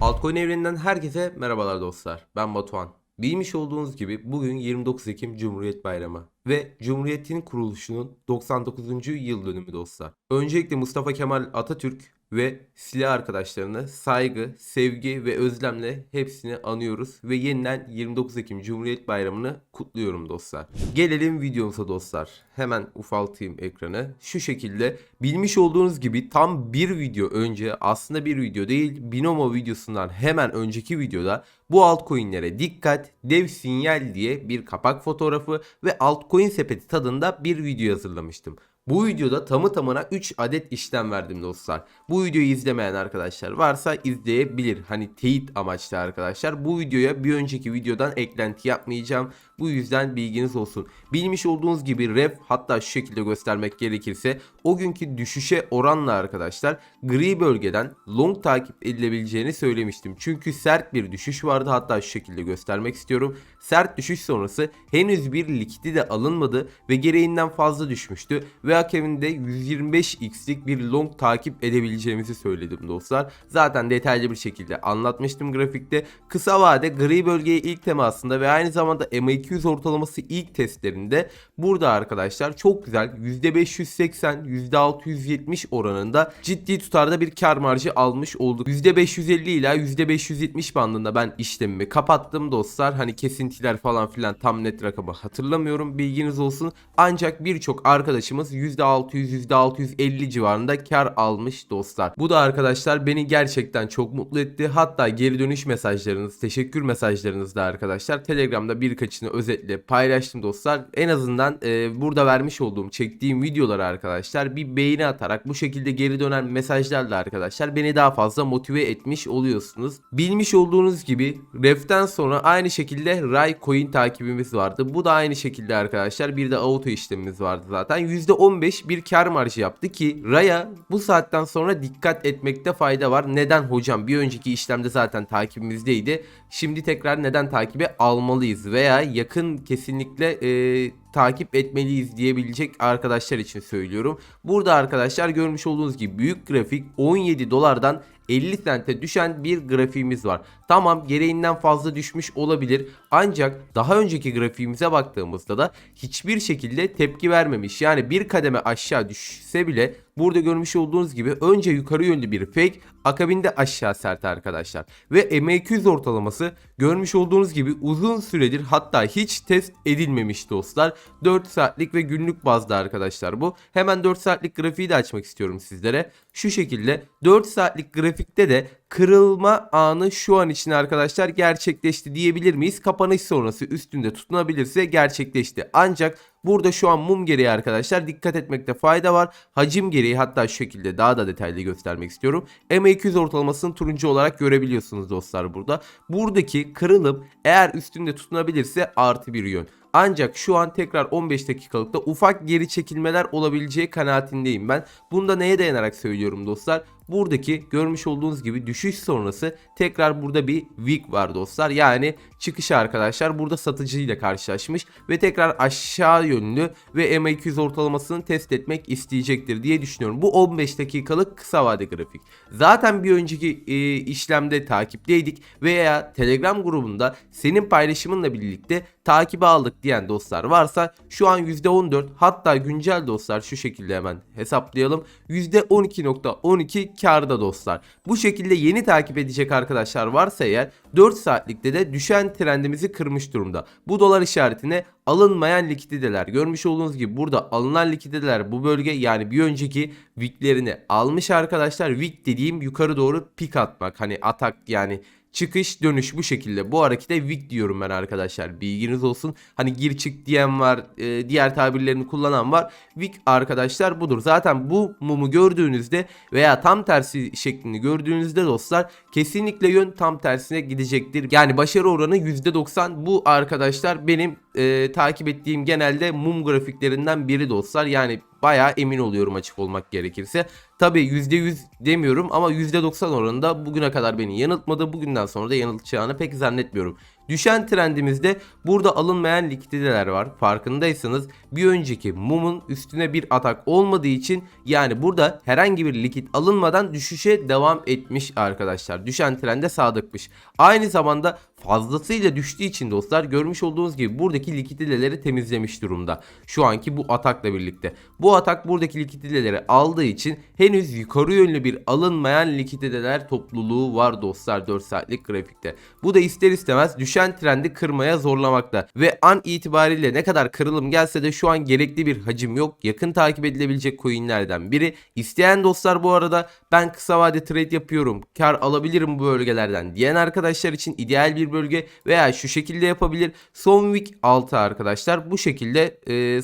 Altcoin evreninden herkese merhabalar dostlar. Ben Batuhan. Bilmiş olduğunuz gibi bugün 29 Ekim Cumhuriyet Bayramı ve Cumhuriyet'in kuruluşunun 99. yıl dönümü dostlar. Öncelikle Mustafa Kemal Atatürk ve silah arkadaşlarını saygı, sevgi ve özlemle hepsini anıyoruz ve yeniden 29 Ekim Cumhuriyet Bayramı'nı kutluyorum dostlar. Gelelim videomuza dostlar. Hemen ufaltayım ekranı. Şu şekilde bilmiş olduğunuz gibi tam bir video önce aslında bir video değil Binomo videosundan hemen önceki videoda bu altcoin'lere dikkat dev sinyal diye bir kapak fotoğrafı ve altcoin sepeti tadında bir video hazırlamıştım. Bu videoda tamı tamına 3 adet işlem verdim dostlar. Bu videoyu izlemeyen arkadaşlar varsa izleyebilir. Hani teyit amaçlı arkadaşlar. Bu videoya bir önceki videodan eklenti yapmayacağım. Bu yüzden bilginiz olsun. Bilmiş olduğunuz gibi ref hatta şu şekilde göstermek gerekirse o günkü düşüşe oranla arkadaşlar gri bölgeden long takip edilebileceğini söylemiştim. Çünkü sert bir düşüş vardı hatta şu şekilde göstermek istiyorum. Sert düşüş sonrası henüz bir likidi de alınmadı ve gereğinden fazla düşmüştü ve akabinde 125x'lik bir long takip edebileceğimizi söyledim dostlar. Zaten detaylı bir şekilde anlatmıştım grafikte. Kısa vade gri bölgeye ilk temasında ve aynı zamanda MA200 ortalaması ilk testlerinde burada arkadaşlar çok güzel %580 %670 oranında ciddi tutarda bir kar marjı almış olduk. %550 ila %570 bandında ben işlemimi kapattım dostlar. Hani kesintiler falan filan tam net rakamı hatırlamıyorum bilginiz olsun. Ancak birçok arkadaşımız %600 %650 civarında kar almış dostlar. Bu da arkadaşlar beni gerçekten çok mutlu etti. Hatta geri dönüş mesajlarınız, teşekkür mesajlarınız da arkadaşlar Telegram'da birkaçını özetle paylaştım dostlar. En azından e, burada vermiş olduğum, çektiğim videoları arkadaşlar bir beğeni atarak bu şekilde geri dönen mesajlarla arkadaşlar beni daha fazla motive etmiş oluyorsunuz. Bilmiş olduğunuz gibi reften sonra aynı şekilde Ray Coin takibimiz vardı. Bu da aynı şekilde arkadaşlar bir de auto işlemimiz vardı zaten. %15 bir kar marjı yaptı ki Ray'a bu saatten sonra dikkat etmekte fayda var. Neden hocam? Bir önceki işlemde zaten takibimizdeydi. Şimdi tekrar neden takibe almalıyız veya yakın kesinlikle e, takip etmeliyiz diyebilecek arkadaşlar için söylüyorum. Burada arkadaşlar görmüş olduğunuz gibi büyük grafik 17 dolardan 50 sente düşen bir grafiğimiz var. Tamam gereğinden fazla düşmüş olabilir ancak daha önceki grafiğimize baktığımızda da hiçbir şekilde tepki vermemiş. Yani bir kademe aşağı düşse bile burada görmüş olduğunuz gibi önce yukarı yönlü bir fake akabinde aşağı sert arkadaşlar. Ve MA200 ortalaması görmüş olduğunuz gibi uzun süredir hatta hiç test edilmemiş dostlar. 4 saatlik ve günlük bazda arkadaşlar bu. Hemen 4 saatlik grafiği de açmak istiyorum sizlere. Şu şekilde 4 saatlik grafikte de kırılma anı şu an için arkadaşlar gerçekleşti diyebilir miyiz? Kapanış sonrası üstünde tutunabilirse gerçekleşti. Ancak burada şu an mum gereği arkadaşlar dikkat etmekte fayda var. Hacim gereği hatta şu şekilde daha da detaylı göstermek istiyorum. MA200 ortalamasını turuncu olarak görebiliyorsunuz dostlar burada. Buradaki kırılıp eğer üstünde tutunabilirse artı bir yön. Ancak şu an tekrar 15 dakikalıkta ufak geri çekilmeler olabileceği kanaatindeyim ben. Bunda neye dayanarak söylüyorum dostlar? Buradaki görmüş olduğunuz gibi düşüş sonrası tekrar burada bir wick var dostlar. Yani çıkış arkadaşlar burada satıcıyla karşılaşmış ve tekrar aşağı yönlü ve MA200 ortalamasını test etmek isteyecektir diye düşünüyorum. Bu 15 dakikalık kısa vade grafik. Zaten bir önceki e, işlemde takipteydik veya Telegram grubunda senin paylaşımınla birlikte takibi aldık diyen dostlar varsa şu an %14 hatta güncel dostlar şu şekilde hemen hesaplayalım. %12.12 karda dostlar. Bu şekilde yeni takip edecek arkadaşlar varsa eğer 4 saatlikte de düşen trendimizi kırmış durumda. Bu dolar işaretine alınmayan likidideler. Görmüş olduğunuz gibi burada alınan likidideler bu bölge yani bir önceki wicklerini almış arkadaşlar. Wick dediğim yukarı doğru pik atmak. Hani atak yani çıkış dönüş bu şekilde. Bu harekete wick diyorum ben arkadaşlar. Bilginiz olsun. Hani gir çık diyen var. e, diğer tabirlerini kullanan var. Wick arkadaşlar budur. Zaten bu mumu gördüğünüzde veya tam tersi şeklini gördüğünüzde dostlar kesinlikle yön tam tersine gidecektir. Yani başarı oranı %90. Bu arkadaşlar benim e, takip ettiğim genelde mum grafiklerinden biri dostlar. Yani bayağı emin oluyorum açık olmak gerekirse. Tabi %100 demiyorum ama %90 oranında bugüne kadar beni yanıltmadı. Bugünden sonra da yanıltacağını pek zannetmiyorum. Düşen trendimizde burada alınmayan likiditeler var. Farkındaysanız bir önceki mumun üstüne bir atak olmadığı için yani burada herhangi bir likit alınmadan düşüşe devam etmiş arkadaşlar. Düşen trende sadıkmış. Aynı zamanda fazlasıyla düştüğü için dostlar görmüş olduğunuz gibi buradaki likiditeleri temizlemiş durumda. Şu anki bu atakla birlikte. Bu atak buradaki likiditeleri aldığı için henüz yukarı yönlü bir alınmayan likiditeler topluluğu var dostlar 4 saatlik grafikte. Bu da ister istemez düşen trendi kırmaya zorlamakta. Ve an itibariyle ne kadar kırılım gelse de şu an gerekli bir hacim yok. Yakın takip edilebilecek coinlerden biri. İsteyen dostlar bu arada ben kısa vade trade yapıyorum. Kar alabilirim bu bölgelerden diyen arkadaşlar için ideal bir bölge veya şu şekilde yapabilir. Son week 6 arkadaşlar bu şekilde e,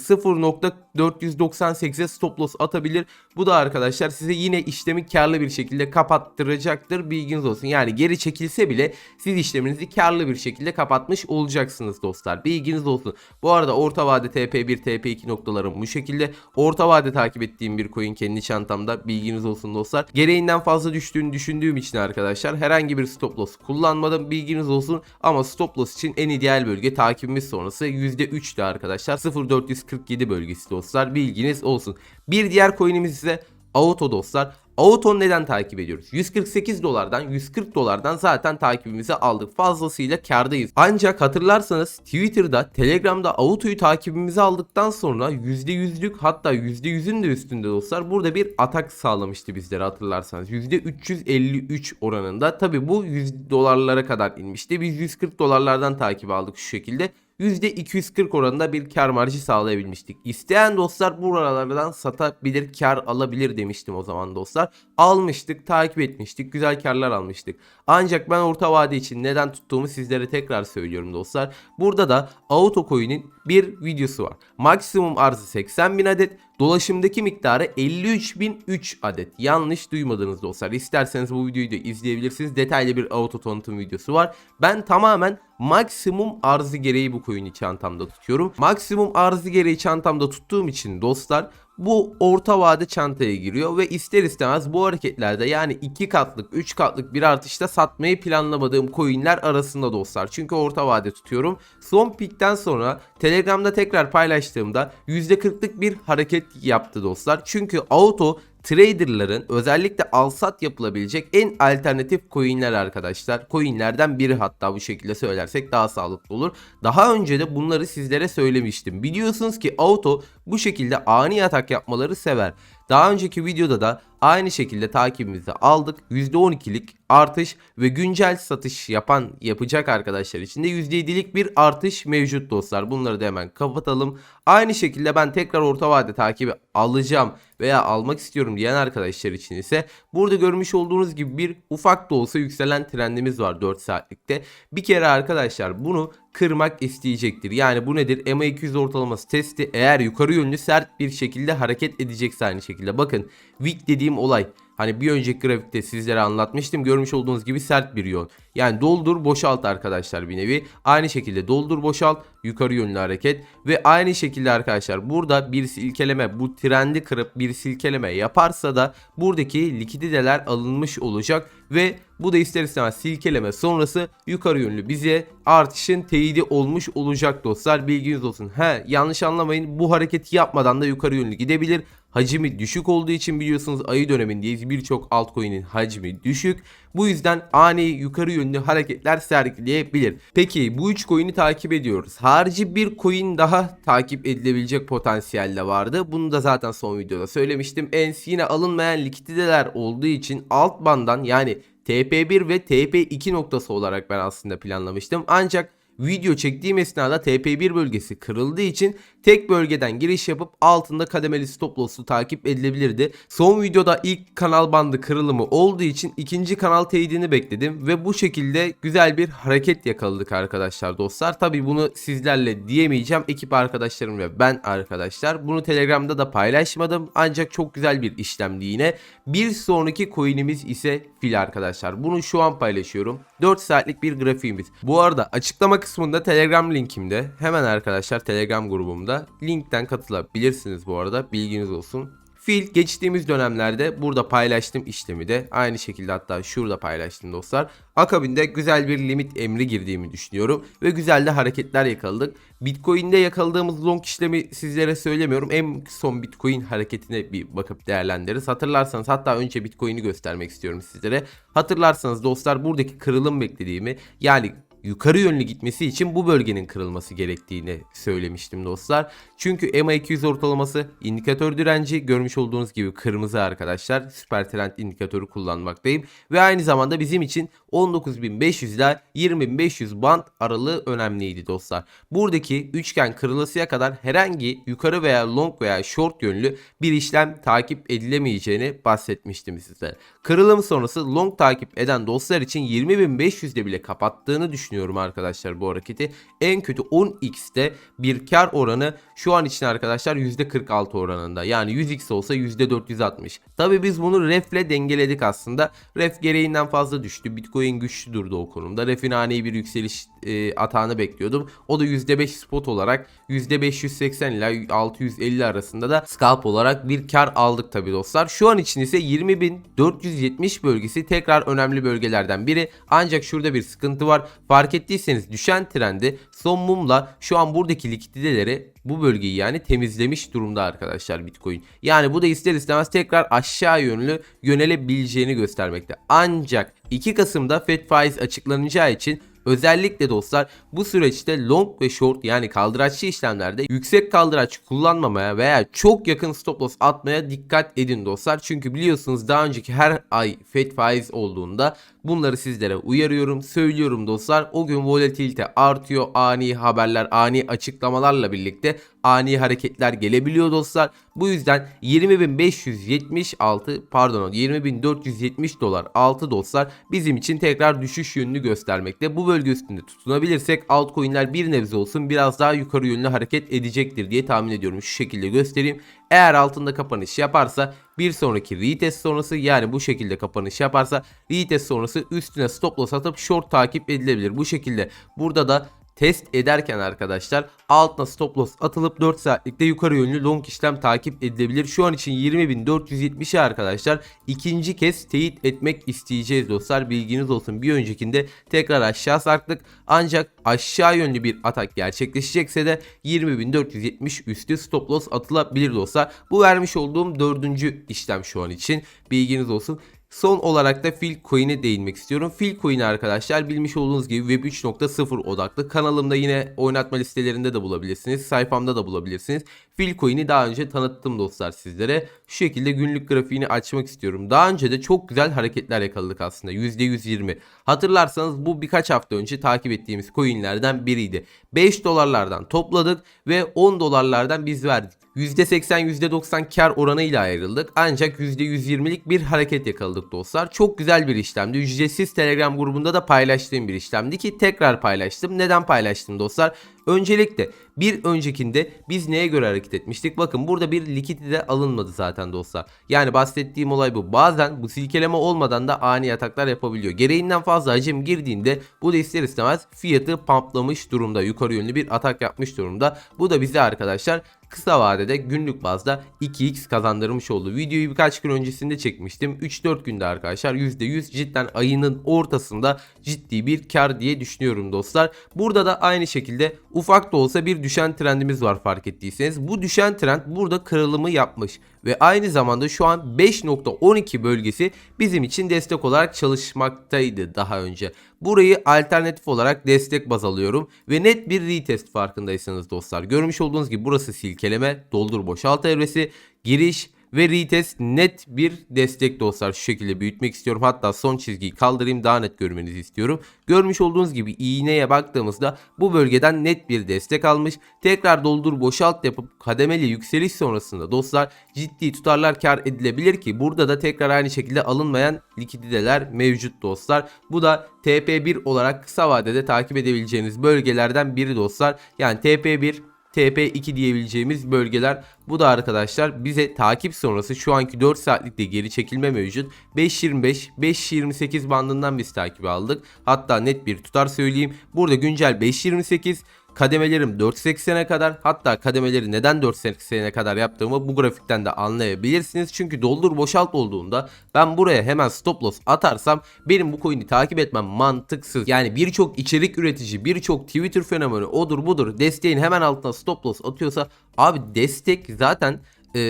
0.498'e stop loss atabilir. Bu da arkadaşlar size yine işlemi karlı bir şekilde kapattıracaktır. Bilginiz olsun. Yani geri çekilse bile siz işleminizi karlı bir şekilde kapatmış olacaksınız dostlar. Bilginiz olsun. Bu arada orta vade TP1 TP2 noktalarım bu şekilde. Orta vade takip ettiğim bir coin kendi çantamda. Bilginiz olsun dostlar. Gereğinden fazla düştüğünü düşündüğüm için arkadaşlar herhangi bir stop loss kullanmadım. Bilginiz olsun. Ama stop loss için en ideal bölge takibimiz sonrası %3'tü arkadaşlar. 0.447 bölgesi dostlar. Bilginiz olsun. Bir diğer coinimiz ise Auto dostlar. Auto neden takip ediyoruz? 148 dolardan 140 dolardan zaten takibimizi aldık. Fazlasıyla kardayız. Ancak hatırlarsanız Twitter'da, Telegram'da Auto'yu takibimizi aldıktan sonra %100'lük hatta %100'ün de üstünde dostlar burada bir atak sağlamıştı bizlere hatırlarsanız. %353 oranında. Tabi bu 100 dolarlara kadar inmişti. Biz 140 dolarlardan takip aldık şu şekilde. %240 oranında bir kar marjı sağlayabilmiştik. İsteyen dostlar buralardan satabilir, kar alabilir demiştim o zaman dostlar. Almıştık, takip etmiştik, güzel karlar almıştık. Ancak ben orta vade için neden tuttuğumu sizlere tekrar söylüyorum dostlar. Burada da Autocoin'in bir videosu var. Maksimum arzı 80 bin adet, dolaşımdaki miktarı 53.003 adet. Yanlış duymadınız dostlar. İsterseniz bu videoyu da izleyebilirsiniz. Detaylı bir auto tanıtım videosu var. Ben tamamen maksimum arzı gereği bu coin'i çantamda tutuyorum. Maksimum arzı gereği çantamda tuttuğum için dostlar bu orta vade çantaya giriyor ve ister istemez bu hareketlerde yani 2 katlık 3 katlık bir artışta satmayı planlamadığım coinler arasında dostlar. Çünkü orta vade tutuyorum. Son pikten sonra Telegram'da tekrar paylaştığımda %40'lık bir hareket yaptı dostlar. Çünkü auto traderların özellikle alsat yapılabilecek en alternatif coinler arkadaşlar. Coinlerden biri hatta bu şekilde söylersek daha sağlıklı olur. Daha önce de bunları sizlere söylemiştim. Biliyorsunuz ki auto bu şekilde ani atak yapmaları sever. Daha önceki videoda da aynı şekilde takibimizi aldık. %12'lik artış ve güncel satış yapan yapacak arkadaşlar için de %7'lik bir artış mevcut dostlar. Bunları da hemen kapatalım. Aynı şekilde ben tekrar orta vade takibi alacağım veya almak istiyorum diyen arkadaşlar için ise burada görmüş olduğunuz gibi bir ufak da olsa yükselen trendimiz var 4 saatlikte. Bir kere arkadaşlar bunu kırmak isteyecektir. Yani bu nedir? MA200 ortalaması testi eğer yukarı yönlü sert bir şekilde hareket edecekse aynı şekilde. Bakın wick dediğim olay Hani bir önceki grafikte sizlere anlatmıştım. Görmüş olduğunuz gibi sert bir yol. Yani doldur boşalt arkadaşlar bir nevi. Aynı şekilde doldur boşalt yukarı yönlü hareket. Ve aynı şekilde arkadaşlar burada bir silkeleme bu trendi kırıp bir silkeleme yaparsa da buradaki likiditeler alınmış olacak. Ve bu da ister istemez silkeleme sonrası yukarı yönlü bize artışın teyidi olmuş olacak dostlar. Bilginiz olsun. He yanlış anlamayın bu hareketi yapmadan da yukarı yönlü gidebilir. Hacmi düşük olduğu için biliyorsunuz ayı dönemindeyiz. Birçok altcoin'in hacmi düşük. Bu yüzden ani yukarı yönlü hareketler sergileyebilir. Peki bu 3 coin'i takip ediyoruz. Harici bir coin daha takip edilebilecek potansiyelle vardı. Bunu da zaten son videoda söylemiştim. ENS yine alınmayan likiditeler olduğu için alt bandan yani TP1 ve TP2 noktası olarak ben aslında planlamıştım. Ancak video çektiğim esnada TP1 bölgesi kırıldığı için tek bölgeden giriş yapıp altında kademeli stop loss'u takip edilebilirdi. Son videoda ilk kanal bandı kırılımı olduğu için ikinci kanal teyidini bekledim ve bu şekilde güzel bir hareket yakaladık arkadaşlar dostlar. Tabi bunu sizlerle diyemeyeceğim ekip arkadaşlarım ve ben arkadaşlar. Bunu Telegram'da da paylaşmadım ancak çok güzel bir işlemdi yine. Bir sonraki coin'imiz ise fil arkadaşlar. Bunu şu an paylaşıyorum. 4 saatlik bir grafiğimiz. Bu arada açıklama kısmında Telegram linkimde hemen arkadaşlar Telegram grubumda linkten katılabilirsiniz bu arada bilginiz olsun. Fil geçtiğimiz dönemlerde burada paylaştım işlemi de aynı şekilde hatta şurada paylaştım dostlar. Akabinde güzel bir limit emri girdiğimi düşünüyorum ve güzel de hareketler yakaladık. Bitcoin'de yakaladığımız long işlemi sizlere söylemiyorum. En son Bitcoin hareketine bir bakıp değerlendiririz. Hatırlarsanız hatta önce Bitcoin'i göstermek istiyorum sizlere. Hatırlarsanız dostlar buradaki kırılım beklediğimi yani yukarı yönlü gitmesi için bu bölgenin kırılması gerektiğini söylemiştim dostlar. Çünkü MA200 ortalaması indikatör direnci görmüş olduğunuz gibi kırmızı arkadaşlar. Süper trend indikatörü kullanmaktayım. Ve aynı zamanda bizim için 19.500 ile 20.500 band aralığı önemliydi dostlar. Buradaki üçgen kırılasıya kadar herhangi yukarı veya long veya short yönlü bir işlem takip edilemeyeceğini bahsetmiştim size. Kırılım sonrası long takip eden dostlar için 20.500'de bile kapattığını düşünüyorum arkadaşlar bu hareketi. En kötü 10x'te bir kar oranı şu an için arkadaşlar %46 oranında. Yani 100x olsa %460. Tabi biz bunu refle dengeledik aslında. Ref gereğinden fazla düştü. Bitcoin güçlü durdu o konumda. Refin ani bir yükseliş e, atağını bekliyordum. O da %5 spot olarak %580 ile 650 arasında da scalp olarak bir kar aldık tabi dostlar. Şu an için ise 20.470 bölgesi tekrar önemli bölgelerden biri. Ancak şurada bir sıkıntı var. Fark ettiyseniz düşen trendi son mumla şu an buradaki likiditeleri bu bölgeyi yani temizlemiş durumda arkadaşlar Bitcoin. Yani bu da ister istemez tekrar aşağı yönlü yönelebileceğini göstermekte. Ancak 2 Kasım'da Fed faiz açıklanacağı için Özellikle dostlar bu süreçte long ve short yani kaldıraçlı işlemlerde yüksek kaldıraç kullanmamaya veya çok yakın stop loss atmaya dikkat edin dostlar. Çünkü biliyorsunuz daha önceki her ay Fed faiz olduğunda bunları sizlere uyarıyorum, söylüyorum dostlar. O gün volatilite artıyor, ani haberler, ani açıklamalarla birlikte ani hareketler gelebiliyor dostlar. Bu yüzden 20.576 pardon 20.470 dolar altı dostlar bizim için tekrar düşüş yönünü göstermekte. Bu bölge üstünde tutunabilirsek altcoin'ler bir nebze olsun biraz daha yukarı yönlü hareket edecektir diye tahmin ediyorum. Şu şekilde göstereyim. Eğer altında kapanış yaparsa bir sonraki retest sonrası yani bu şekilde kapanış yaparsa retest sonrası üstüne stop loss atıp short takip edilebilir. Bu şekilde burada da test ederken arkadaşlar altına stop loss atılıp 4 saatlikte yukarı yönlü long işlem takip edilebilir. Şu an için 20.470'e arkadaşlar ikinci kez teyit etmek isteyeceğiz dostlar. Bilginiz olsun bir öncekinde tekrar aşağı sarktık. Ancak aşağı yönlü bir atak gerçekleşecekse de 20.470 üstü stop loss atılabilir dostlar. Bu vermiş olduğum dördüncü işlem şu an için. Bilginiz olsun. Son olarak da Phil Coin'e değinmek istiyorum. Phil Coin arkadaşlar bilmiş olduğunuz gibi Web 3.0 odaklı. Kanalımda yine oynatma listelerinde de bulabilirsiniz. Sayfamda da bulabilirsiniz. Phil Coin'i daha önce tanıttım dostlar sizlere. Şu şekilde günlük grafiğini açmak istiyorum. Daha önce de çok güzel hareketler yakaladık aslında. %120. Hatırlarsanız bu birkaç hafta önce takip ettiğimiz coinlerden biriydi. 5 dolarlardan topladık ve 10 dolarlardan biz verdik. %80 %90 kar oranıyla ayrıldık. Ancak %120'lik bir hareket yakaladık dostlar. Çok güzel bir işlemdi. Ücretsiz Telegram grubunda da paylaştığım bir işlemdi ki tekrar paylaştım. Neden paylaştım dostlar? Öncelikle bir öncekinde biz neye göre hareket etmiştik? Bakın burada bir likidite alınmadı zaten dostlar. Yani bahsettiğim olay bu. Bazen bu silkeleme olmadan da ani ataklar yapabiliyor. Gereğinden fazla hacim girdiğinde bu da ister istemez fiyatı pumplamış durumda. Yukarı yönlü bir atak yapmış durumda. Bu da bize arkadaşlar kısa vadede günlük bazda 2x kazandırmış oldu. Videoyu birkaç gün öncesinde çekmiştim. 3-4 günde arkadaşlar %100 cidden ayının ortasında ciddi bir kar diye düşünüyorum dostlar. Burada da aynı şekilde ufak da olsa bir düşen trendimiz var fark ettiyseniz. Bu düşen trend burada kırılımı yapmış ve aynı zamanda şu an 5.12 bölgesi bizim için destek olarak çalışmaktaydı daha önce. Burayı alternatif olarak destek baz alıyorum ve net bir retest farkındaysanız dostlar. Görmüş olduğunuz gibi burası silkeleme, doldur boşalt evresi, giriş ve retest net bir destek dostlar. Şu şekilde büyütmek istiyorum. Hatta son çizgiyi kaldırayım daha net görmenizi istiyorum. Görmüş olduğunuz gibi iğneye baktığımızda bu bölgeden net bir destek almış. Tekrar doldur boşalt yapıp kademeli yükseliş sonrasında dostlar ciddi tutarlar kar edilebilir ki burada da tekrar aynı şekilde alınmayan likiditeler mevcut dostlar. Bu da TP1 olarak kısa vadede takip edebileceğiniz bölgelerden biri dostlar. Yani TP1 TP2 diyebileceğimiz bölgeler. Bu da arkadaşlar bize takip sonrası şu anki 4 saatlikte geri çekilme mevcut. 5.25, 5.28 bandından biz takibi aldık. Hatta net bir tutar söyleyeyim. Burada güncel 5.28 kademelerim 4.80'e kadar hatta kademeleri neden 4.80'e kadar yaptığımı bu grafikten de anlayabilirsiniz. Çünkü doldur boşalt olduğunda ben buraya hemen stop loss atarsam benim bu coin'i takip etmem mantıksız. Yani birçok içerik üretici birçok Twitter fenomeni odur budur desteğin hemen altına stop loss atıyorsa abi destek zaten ee,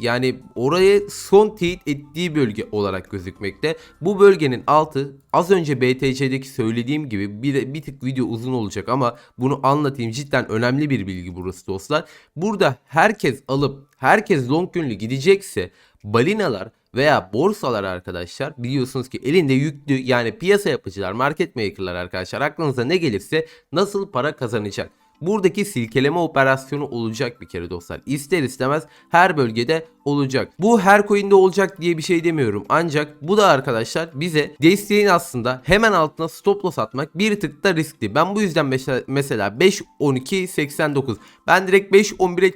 yani oraya son teyit ettiği bölge olarak gözükmekte. Bu bölgenin altı az önce BTC'deki söylediğim gibi bir, bir tık video uzun olacak ama bunu anlatayım cidden önemli bir bilgi burası dostlar. Burada herkes alıp herkes long yönlü gidecekse balinalar veya borsalar arkadaşlar biliyorsunuz ki elinde yüklü yani piyasa yapıcılar market makerlar arkadaşlar aklınıza ne gelirse nasıl para kazanacak buradaki silkeleme operasyonu olacak bir kere dostlar. İster istemez her bölgede olacak. Bu her coin'de olacak diye bir şey demiyorum. Ancak bu da arkadaşlar bize desteğin aslında hemen altına stop loss atmak bir tık da riskli. Ben bu yüzden mesela- mesela 5 12 89 ben direkt 5 11'e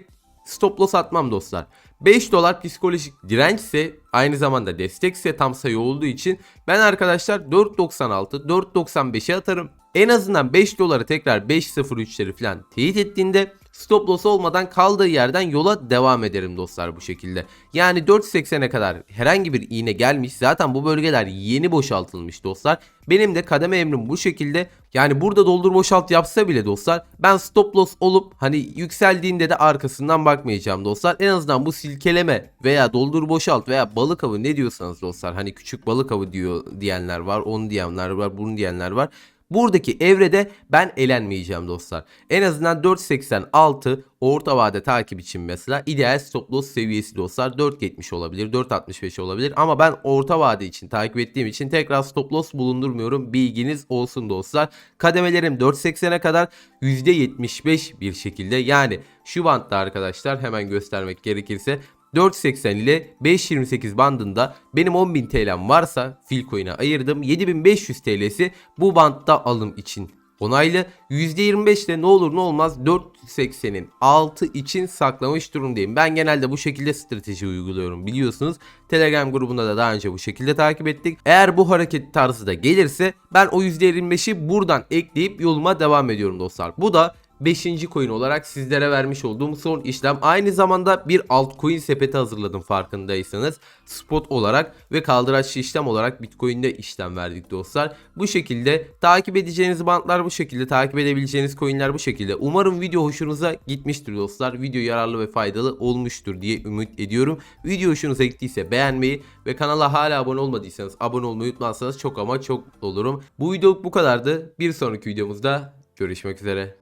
stop loss atmam dostlar. 5 dolar psikolojik dirençse aynı zamanda destekse tam sayı olduğu için ben arkadaşlar 4.96 4.95'e atarım. En azından 5 doları tekrar 5.03'leri falan teyit ettiğinde stop loss olmadan kaldığı yerden yola devam ederim dostlar bu şekilde. Yani 4.80'e kadar herhangi bir iğne gelmiş. Zaten bu bölgeler yeni boşaltılmış dostlar. Benim de kademe emrim bu şekilde. Yani burada doldur boşalt yapsa bile dostlar ben stop loss olup hani yükseldiğinde de arkasından bakmayacağım dostlar. En azından bu silkeleme veya doldur boşalt veya balık avı ne diyorsanız dostlar hani küçük balık avı diyor diyenler var, onu diyenler var, bunu diyenler var. Buradaki evrede ben elenmeyeceğim dostlar. En azından 4.86 orta vade takip için mesela ideal stop loss seviyesi dostlar 4.70 olabilir 4.65 olabilir ama ben orta vade için takip ettiğim için tekrar stop loss bulundurmuyorum bilginiz olsun dostlar. Kademelerim 4.80'e kadar %75 bir şekilde yani şu bantta arkadaşlar hemen göstermek gerekirse 4.80 ile 5.28 bandında benim 10.000 TL'm varsa Filcoin'e ayırdım. 7500 TL'si bu bantta alım için onaylı. %25 de ne olur ne olmaz 4.80'in altı için saklamış durumdayım. Ben genelde bu şekilde strateji uyguluyorum biliyorsunuz. Telegram grubunda da daha önce bu şekilde takip ettik. Eğer bu hareket tarzı da gelirse ben o %25'i buradan ekleyip yoluma devam ediyorum dostlar. Bu da 5. coin olarak sizlere vermiş olduğum son işlem. Aynı zamanda bir altcoin sepeti hazırladım farkındaysanız. Spot olarak ve kaldıraçlı işlem olarak Bitcoin'de işlem verdik dostlar. Bu şekilde takip edeceğiniz bantlar bu şekilde, takip edebileceğiniz coinler bu şekilde. Umarım video hoşunuza gitmiştir dostlar. Video yararlı ve faydalı olmuştur diye ümit ediyorum. Video hoşunuza gittiyse beğenmeyi ve kanala hala abone olmadıysanız abone olmayı unutmazsanız çok ama çok olurum. Bu videoluk bu kadardı. Bir sonraki videomuzda görüşmek üzere.